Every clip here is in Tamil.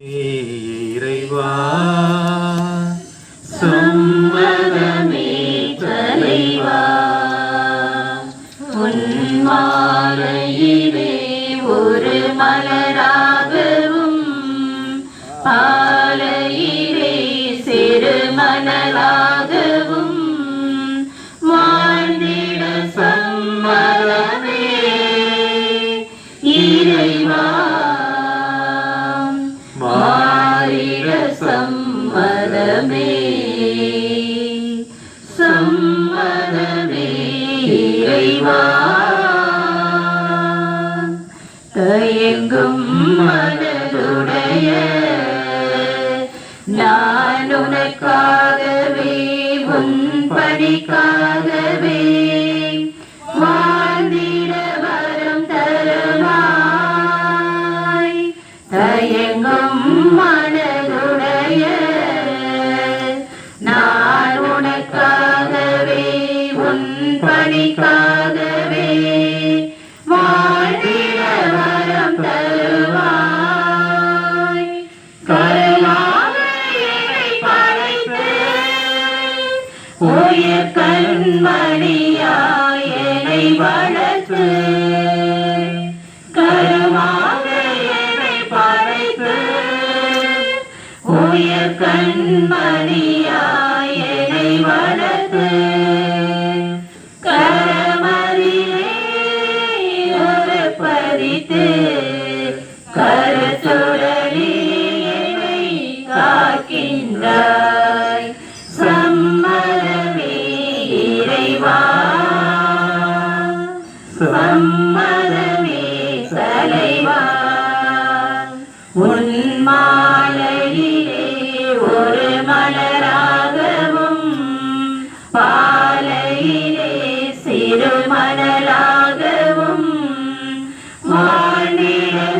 இறைவா சம்மதமே தலைவா மாலையிலே ஒரு மலராகவும் பாலையிலே சிறு மணலாகவும் மாறிட சம்மதமே. சம்மதமே இறைவா. தயங்கும் மனதுடைய நான் உனக்காகவே உன் பணிக்கா தயங்கும் மனதுடைய நான் உனக்காகவே உன் பணிக்காகவே வாழ்ந்திட வரம் தருவாய். படைத்து கண்மணியாய் என்னை வளர்த்து உயிர் கண்மணியாய் என்னை வளர்த்து. கரமதிலே ஒரு பறித்து கருத்துடனே என்னை காக்கின்றாய். சம்மதமே இறைவா. சம்மதமே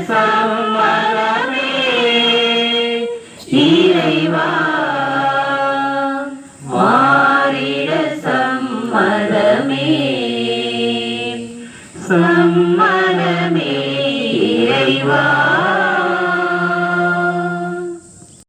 சம்மதமே இறைவா மாறிட சம்மதமே. சம்மதமே இறைவா.